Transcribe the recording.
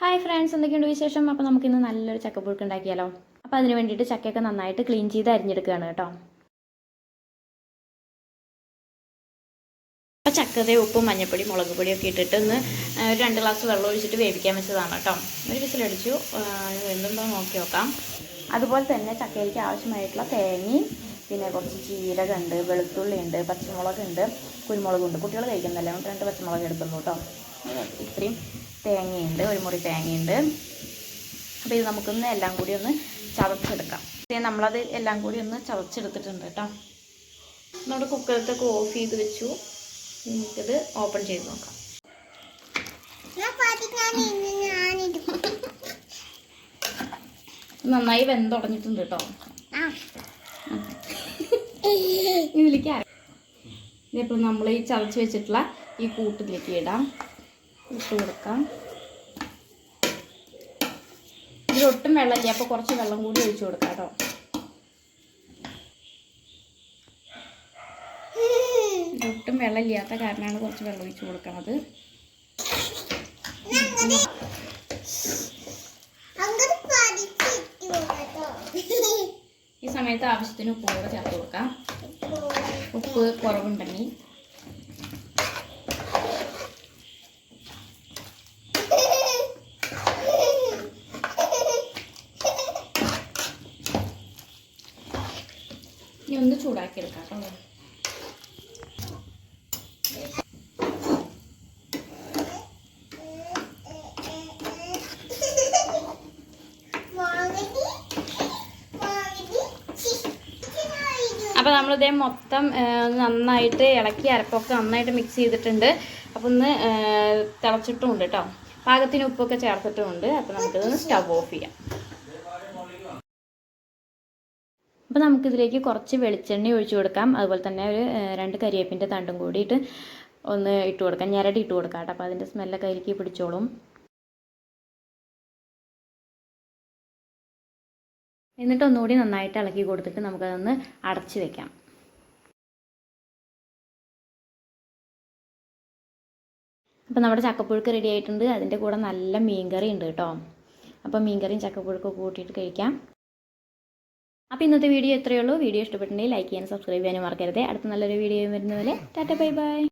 Hi friends എന്തൊക്കെയുണ്ട് വിശേഷം? അപ്പോൾ നമുക്കിന്ന് നല്ലൊരു ചക്കപ്പുഴുക്ക് ഉണ്ടാക്കിയാലോ? അപ്പോൾ അതിന് വേണ്ടിയിട്ട് ചക്കയൊക്കെ നന്നായിട്ട് ക്ലീൻ ചെയ്ത് അരിഞ്ഞെടുക്കുകയാണ് കേട്ടോ. അപ്പോൾ ചക്കതെ ഉപ്പും മഞ്ഞപ്പൊടി മുളക് പൊടിയൊക്കെ ഇട്ടിട്ട് ഒന്ന് ഒരു രണ്ട് ഗ്ലാസ് വെള്ളം ഒഴിച്ചിട്ട് വേവിക്കാൻ വെച്ചതാണ് കേട്ടോ. ഒരു വിസിലടിച്ചു എന്തുണ്ടോ നോക്കി നോക്കാം. അതുപോലെ തന്നെ ചക്കയിലേക്ക് ആവശ്യമായിട്ടുള്ള തേങ്ങയും പിന്നെ കുറച്ച് ജീരകമുണ്ട് വെളുത്തുള്ളിയുണ്ട് പച്ചമുളകുണ്ട് കുരുമുളകുണ്ട്. കുട്ടികൾ കഴിക്കുന്നതല്ലേ? രണ്ട് പച്ചമുളക് എടുക്കുന്നു കേട്ടോ. ഇത്രയും. തേങ്ങയുണ്ട് ഒരു മുറി തേങ്ങയുണ്ട്. അപ്പോൾ ഇത് നമുക്കൊന്ന് എല്ലാം കൂടി ഒന്ന് ചതച്ചെടുക്കാം. പിന്നെ നമ്മളത് എല്ലാം കൂടി ഒന്ന് ചതച്ചെടുത്തിട്ടുണ്ട് കേട്ടോ. നമ്മുടെ കുക്കറത്തൊക്കെ ഓഫ് ചെയ്ത് വെച്ചു. നമുക്കിത് ഓപ്പൺ ചെയ്ത് നോക്കാം. നന്നായി വെന്തുടഞ്ഞിട്ടുണ്ട് കേട്ടോ. ഇതിലേക്ക് ഇനിയിപ്പോൾ നമ്മൾ ഈ ചതച്ച് വെച്ചിട്ടുള്ള ഈ കൂട്ടിലേക്ക് ഇടാം. ഇട്ട് കൊടുക്കാം ഇതിലൊട്ടും വെള്ളമില്ല അപ്പോൾ കുറച്ച് വെള്ളം കൂടി ഒഴിച്ചു കൊടുക്കാം കേട്ടോ. ഒട്ടും വെള്ളമില്ലാത്ത കാരണമാണ് കുറച്ച് വെള്ളം ഒഴിച്ചു കൊടുക്കണത്. ഈ സമയത്ത് ആവശ്യത്തിന് ഉപ്പ് കൂടെ ചേർത്ത് കൊടുക്കാം. ഉപ്പ് കുറവുണ്ടെങ്കിൽ. ഇനി ഒന്ന് ചൂടാക്കി എടുക്കാം കേട്ടോ. അപ്പോൾ നമ്മളിതേ മൊത്തം നന്നായിട്ട് ഇളക്കി അരപ്പൊക്കെ നന്നായിട്ട് മിക്സ് ചെയ്തിട്ടുണ്ട്. അപ്പോൾ ഒന്ന് തിളച്ചിട്ടുമുണ്ട് കേട്ടോ. പാകത്തിന് ഉപ്പൊക്കെ ചേർത്തിട്ടുമുണ്ട് അപ്പോൾ നമുക്കിതൊന്ന് സ്റ്റവ് ഓഫ് ചെയ്യാം. അപ്പോൾ നമുക്കിതിലേക്ക് കുറച്ച് വെളിച്ചെണ്ണ ഒഴിച്ചു കൊടുക്കാം. അതുപോലെ തന്നെ ഒരു രണ്ട് കരിയേപ്പിന്റെ തണ്ടും കൂടിയിട്ട് ഒന്ന് ഇട്ട് കൊടുക്കാം. ഞരടി ഇട്ട് കൊടുക്കാം കേട്ടോ. അപ്പോൾ അതിന്റെ സ്മെല്ലൊക്കെ അതിലേക്ക് പിടിച്ചോളും. എന്നിട്ട് ഒന്നുകൂടി നന്നായിട്ട് ഇളക്കി കൊടുത്തിട്ട് നമുക്കതൊന്ന് അടച്ച് വെക്കാം. അപ്പോൾ നമ്മുടെ ചക്കപ്പുഴുക്ക് റെഡി ആയിട്ടുണ്ട്. അതിന്റെ കൂടെ നല്ല മീൻകറി ഉണ്ട് കേട്ടോ. അപ്പോൾ മീൻകറിയും ചക്കപ്പുഴുക്കും കൂട്ടിയിട്ട് കഴിക്കാം. അപ്പോൾ ഇന്നത്തെ വീഡിയോ എത്രയേ ഉള്ളൂ. വീഡിയോ ഇഷ്ടപ്പെട്ടുണ്ടെങ്കിൽ ലൈക്ക് ചെയ്യാനും സബ്സ്ക്രൈബ് ചെയ്യാനും മറക്കരുത്. അടുത്ത നല്ലൊരു വീഡിയോ വരുന്നതുപോലെ ടാറ്റ ബൈ ബൈ.